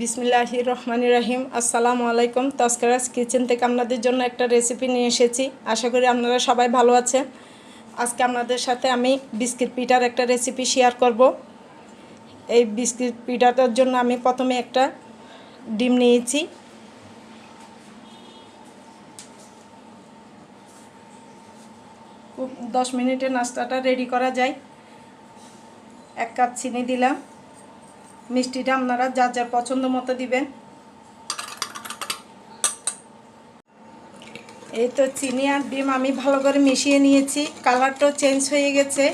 বিসমিল্লাহি রহমান রাহিম আসসালামু আলাইকুম। তস্করাজ কিচেন থেকে আপনাদের জন্য একটা রেসিপি নিয়ে এসেছি। আশা করি আপনারা সবাই ভালো আছেন। আজকে আপনাদের সাথে আমি বিস্কিট পিঠার একটা রেসিপি শেয়ার করব। এই বিস্কিট পিঠাটার জন্য আমি প্রথমে একটা ডিম নিয়েছি। খুব দশ মিনিটে নাস্তাটা রেডি করা যায়। এক কাপ চিনি দিলাম। মিষ্টিটা আপনারা যার যার পছন্দ মতো দিবেন। এই তো চিনি আর ডিম আমি ভালো করে মিশিয়ে নিয়েছি। কালারটাও চেঞ্জ হয়ে গেছে।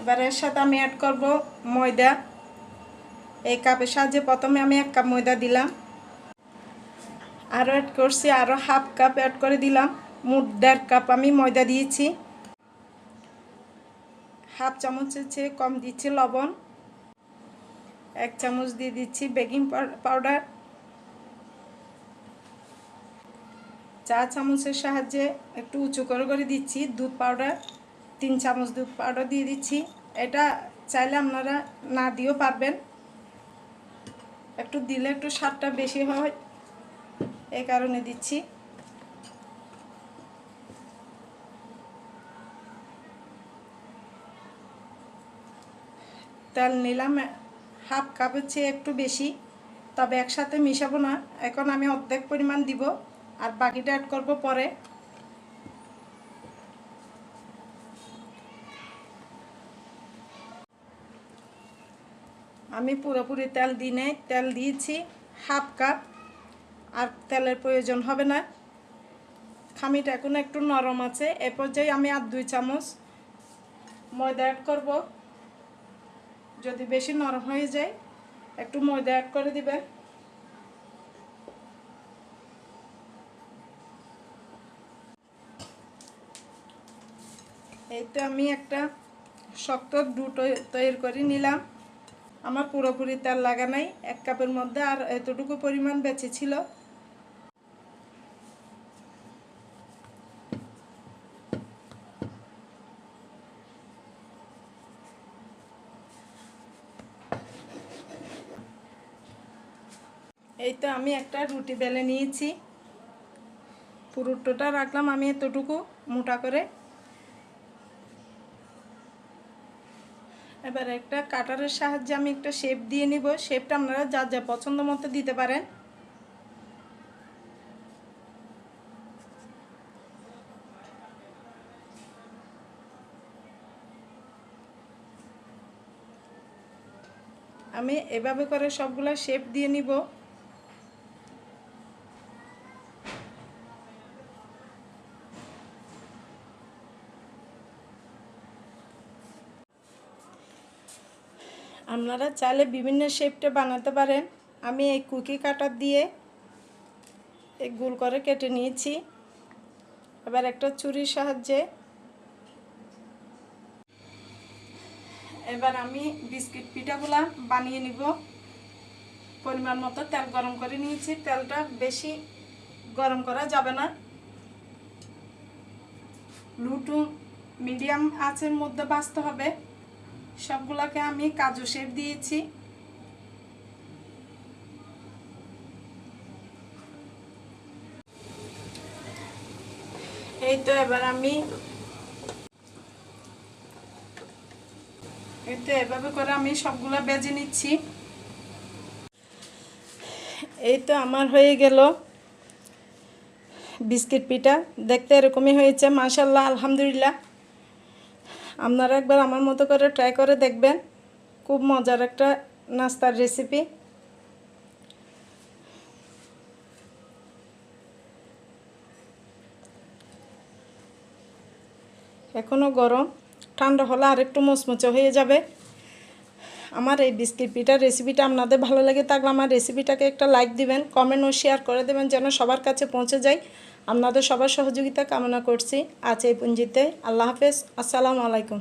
এবার এর সাথে আমি অ্যাড করব ময়দা। এই কাপের সাহায্যে প্রথমে আমি এক কাপ ময়দা দিলাম। আরও অ্যাড করছি আরও হাফ কাপ অ্যাড করে দিলাম। মোট দেড় কাপ আমি ময়দা দিয়েছি। হাফ চামচের চেয়ে কম দিচ্ছি লবণ, এক চামচ দিয়ে দিচ্ছি বেকিং পাউডার, চা চামচের সাহায্যে একটু উঁচু করে করে দিচ্ছি দুধ পাউডার, তিন চামচ দুধ পাউডার দিয়ে দিচ্ছি। এটা চাইলে আপনারা না দিয়েও পারবেন। একটু দিলে একটু স্বাদটা বেশি হয় এই কারণে দিচ্ছি। তেল নিলাম, হাফ কাপের চেয়ে একটু বেশি, তবে একসাথে মিশাবো না। এখন আমি অর্ধেক পরিমাণ দিব, আর বাকিটা অ্যাড করব পরে। আমি পুরোপুরি তেল দিই দিনে তেল দিয়েছি, হাফ কাপ, আর তেলের প্রয়োজন হবে না। খামিটা এখন একটু নরম আছে, এ পর্যায়ে আমি আর দুই চামচ ময়দা অ্যাড করব। যদি বেশি নরম হয়ে যায়, একটু ময়দা অ্যাড করে দিবেন। এই তো আমি একটা শক্ত ডু তৈরি করে নিলাম। আমার পুরোপুরি তেল লাগা নাই, এক কাপের মধ্যে, আর এতটুকু পরিমাণ বেঁচে ছিল। এই তো আমি একটা রুটি বেলে নিয়েছি। পুরোটোটা রাখলাম আমি এতটুকু মোটা করে। এবার একটা কাটারের সাহায্যে আমি একটা শেপ দিয়ে নিব। শেপটা আপনারা যা যা পছন্দ মতো দিতে পারেন। আমি এভাবে করে সবগুলো শেপ দিয়ে নিব। আপনারা চাইলে বিভিন্ন শেপটা বানাতে পারেন। আমি এই কুকি কাটার দিয়ে এই গোল করে কেটে নিয়েছি। এবার একটা চুরির সাহায্যে। এবার আমি বিস্কিট পিঠাগুলা বানিয়ে নিব। পরিমাণ মতো তেল গরম করে নিয়েছি। তেলটা বেশি গরম করা যাবে না। লুটু মিডিয়াম আঁচের মধ্যে বাঁচতে হবে। সবগুলোকে আমি কাজু শেপ দিয়েছি। এই তো এবার আমি এই তো এভাবে করে আমি সবগুলো বেজে নিচ্ছি। এই তো আমার হয়ে গেল বিস্কিট পিঠা। দেখতে এরকমই হয়েছে মাশাল্লাহ আলহামদুলিল্লাহ। আপনারা একবার আমার মতো করে ট্রাই করে দেখবেন। খুব মজার একটা নাস্তার রেসিপি এখনও গরম, ঠান্ডা হলে আরেকটু মচমচে হয়ে যাবে। আমার এই বিস্কিট পিঠার রেসিপিটা আপনাদের ভালো লাগে থাকলে আমার রেসিপিটাকে একটা লাইক দিবেন কমেন্ট ও শেয়ার করে দেবেন, যেন সবার কাছে পৌঁছে যায় আপনাদের সবার সহযোগিতা কামনা করছি। আজ এই পুঞ্জিতে আল্লাহ হাফেজ। আসসালামু আলাইকুম।